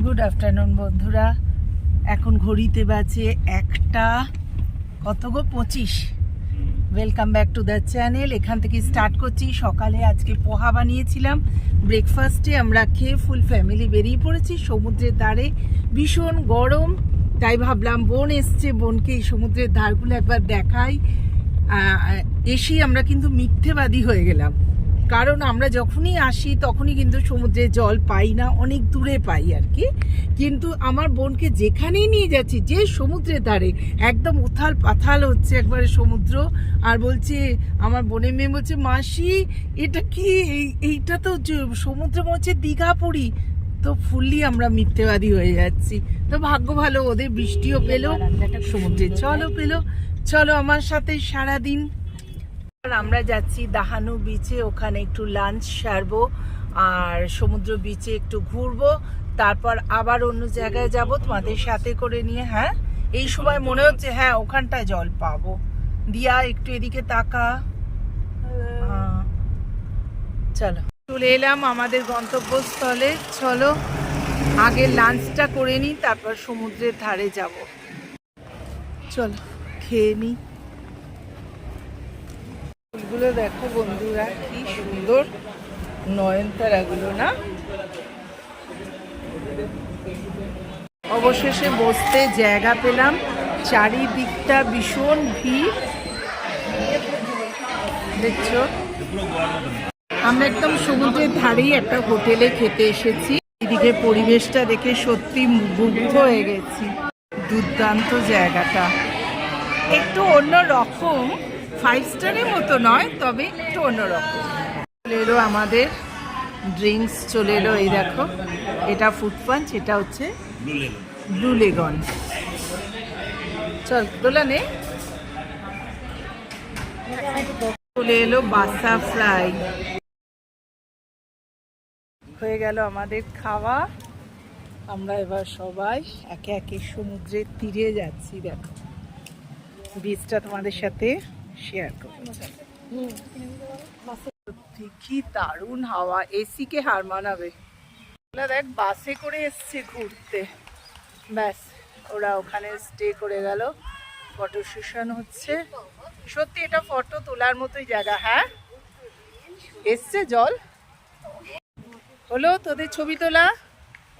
Afternoon বন্ধুরা। এখন ঘড়িতে বাজে একটা, কত গো? পঁচিশ। Welcome back to the channel এখান থেকে স্টার্ট করছি। সকালে আজকে পোহা বানিয়েছিলাম। ব্রেকফাস্টে আমরা খেয়ে ফুল ফ্যামিলি বেরিয়ে পড়েছি। সমুদ্রের ধারে ভীষণ গরম। তাই ভাবলাম, বোন এসছে। বোনকে এই সমুদ্রের ধারগুলো একবার দেখাই। এসেই আমরা কিন্তু মিথ্যেবাদী হয়ে গেলাম। কারণ আমরা যখনই আসি তখনই কিন্তু সমুদ্রে জল পাই না অনেক দূরে পাই আর কি। কিন্তু আমার বোনকে যেখানেই নিয়ে যাচ্ছি যে সমুদ্রের ধারে একদম উথাল পাথাল হচ্ছে একবারে সমুদ্র। আর বলছে আমার বোনের মেয়ে বলছে মাসি এটা কি? এই- এইটা তো সমুদ্রে মনে হচ্ছে দীঘা পুরী। তো ফুললি আমরা মিথ্যেবাদী হয়ে যাচ্ছি। তো ভাগ্য ভালো ওদের বৃষ্টিও পেল সমুদ্রে জলও পেল। চলো আমার সাথে সারাদিন আমরা যাচ্ছি দাহানু বিচে ওখানে একটু লাঞ্চ সারবো, আর সমুদ্র বিচে একটু ঘুরবো, তারপর আবার অন্য জায়গায় যাব, তোমাদের সাথে করে নিয়ে হ্যাঁ? এই সময় মনে হচ্ছে হ্যাঁ ওখানটায় জল পাবো। দিয়া, একটু এদিকে তাকা। চলো। চলে এলাম আমাদের গন্তব্যস্থলে। চলো, আগে লাঞ্চটা করে নিই, তারপর সমুদ্রের ধারে যাব। চলো, খেয়ে নিই। ফুলগুলো দেখো বন্ধুরা, কি সুন্দর। নয়নতারাগুলো না? অবশেষে বসতে জায়গা পেলাম। চারিদিকটা ভীষণ ভিড়। দেখছ? আমরা একদম সমুদ্রের ধারেই একটা হোটেলে খেতে এসেছি। এদিকে পরিবেশটা দেখে সত্যি মুগ্ধ হয়ে গেছি। দুর্দান্ত জায়গাটা। একটু অন্য রকম ফাইভ স্টারের মতো নয় তবে একটু অন্য রকম চলে এলো আমাদের ড্রিঙ্কস চলে এলো এই দেখো এটা ফুড পাঞ্চ এটা হচ্ছে ব্লু লেগন চল দোলা নে। চলে এলো বাসা ফ্রাই হয়ে গেল আমাদের খাওয়া। আমরা এবার সবাই একে একে সমুদ্রের তীরে যাচ্ছি দেখো। বীজটা তোমাদের সাথে শেয়ার করব কি দারুণ হাওয়া এসি কে হার মানাবে? ওরা দেখ বাসে করে এসছে ঘুরতে। ব্যাস ওরা ওখানে স্টে করে গেল। ফটো সেশন হচ্ছে। সত্যি এটা ফটো তোলার মতোই জায়গা হ্যাঁ? এসছে জল? হলো তোদের ছবি তোলা?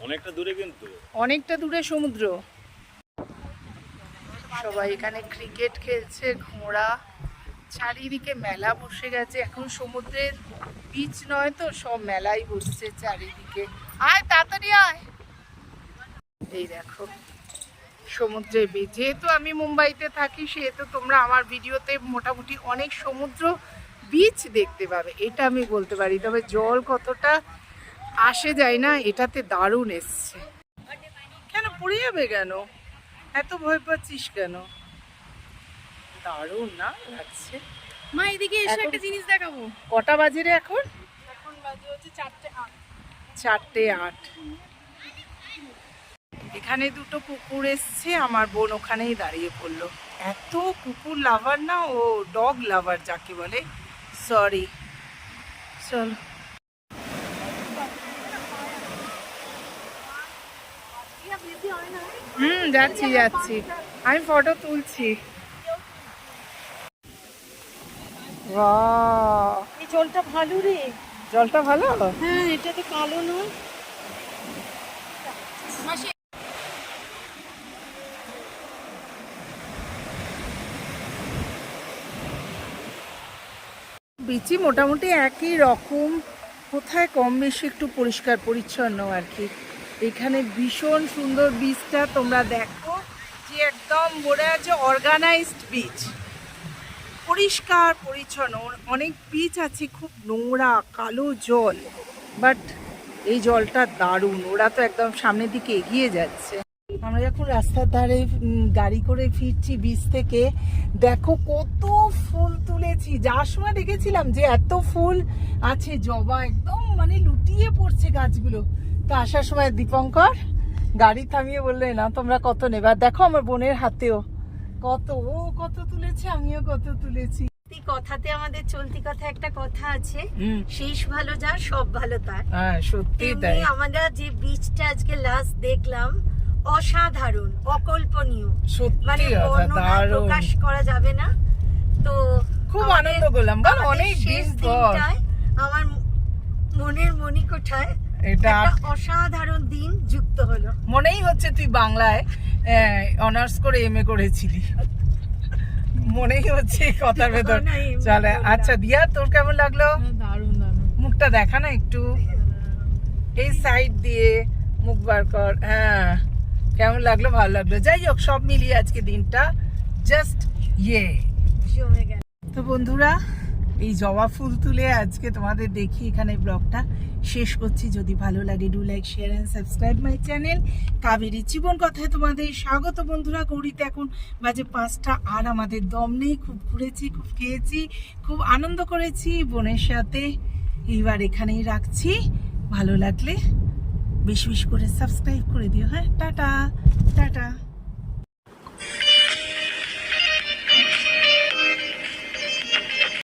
অনেকটা দূরে কিন্তু। অনেকটা দূরে সমুদ্র। সবাই এখানে ক্রিকেট খেলছে ঘোড়া। চারিদিকে মেলা বসে গেছে। এখন সমুদ্রের বিচ নয় তো, সব মেলাই বসছে চারিদিকে। আয়, তাড়াতাড়ি আয়। এই দেখো, সমুদ্রের বিচ যেহেতু আমি মুম্বাইতে থাকি, সেহেতু তোমরা আমার ভিডিওতে মোটামুটি অনেক সমুদ্র বিচ দেখতে পাবে। এটা আমি বলতে পারি, তবে জল কতটা আসে যায় না, এটাতে দারুণ এসছে। কেন, পড়ে যাবে কেন? এত ভয় পাচ্ছিস কেন? দারুণ না লাগছে? মা এদিকে এসে একটা জিনিস দেখাবো। কটা বাজে রে এখন? এখন বাজে হচ্ছে চারটে আট। চারটে আট। এখানে দুটো কুকুর এসছে আমার বোন ওখানেই দাঁড়িয়ে পড়ল। এত কুকুর লাভার না ও ডগ লাভার যাকে বলে। সরি চল। হুম যাচ্ছি যাচ্ছি। আমি ফটো তুলছি। বাহ, এই জলটা ভালো রে। জলটা ভালো? হ্যাঁ এটা তো কালো নয় বিচি মোটামুটি একই রকম। কোথায় কম বেশি একটু পরিষ্কার পরিচ্ছন্ন আর কি। এখানে ভীষণ সুন্দর বীজটা তোমরা দেখো যে একদম বলে আছে অর্গানাইজড বীচ পরিষ্কার, পরিচ্ছন্ন। অনেক বীচ আছে, খুব নোংরা, কালো জল। বাট এই জলটা দারুণ। ওরা তো একদম সামনের দিকে এগিয়ে যাচ্ছে। আমরা যখন রাস্তার ধারে গাড়ি করে ফিরছি বীজ থেকে, দেখো কত ফুল তুলেছি। যার সময় দেখেছিলাম যে এত ফুল আছে, জবা একদম মানে লুটিয়ে পড়ছে গাছগুলো। তো আসার সময় দীপঙ্কর গাড়ি থামিয়ে বললে, না, তোমরা কত নেবে? দেখো আমার বোনের হাতেও। কত ও কত তুলেছে আমিও কত তুলেছি। কথাতে আমাদের চলতি কথা একটা কথা আছে শেষ ভালো যার সব ভালো তার। হ্যাঁ সত্যি তাই। আমরা যে বীজটা আজকে লাস্ট দেখলাম অসাধারণ অকল্পনীয়। সত্যি মানে প্রকাশ করা যাবে না। তো খুব আনন্দ করলাম অনেক দিনটায় আমার মনের মণিকোঠায় এটা অসাধারণ দিন যুক্ত হলো। মনেই হচ্ছে তুই বাংলায় অনার্স করে এম এ করেছিলি। মনেই হচ্ছে কথার ভেতর। চলে আচ্ছা দিয়া তোর কেমন লাগল? দারুণ দারুণ। মুখটা দেখা না একটু? এই সাইড দিয়ে মুখ বার কর। হ্যাঁ কেমন লাগল? ভালো লাগল। যাই হোক সব মিলিয়ে আজকে দিনটা জাস্ট ইয়ে তো বন্ধুরা এই জবা ফুল তুলে আজকে তোমাদের দেখি এখানে ব্লগটা। শেষ করছি। যদি ভালো লাগে do like share and subscribe my channel Kaberi জীবন কথায় তোমাদের স্বাগত বন্ধুরা। গৌরীতে এখন বাজে পাঁচটা, আর আমাদের দম নেই। খুব ঘুরেছি, খুব খেয়েছি, খুব আনন্দ করেছি। বোনের সাথে এইবার এখানেই রাখছি। ভালো লাগলে বেশি বেশি করে সাবস্ক্রাইব করে দিও। হ্যাঁ টাটা টাটা।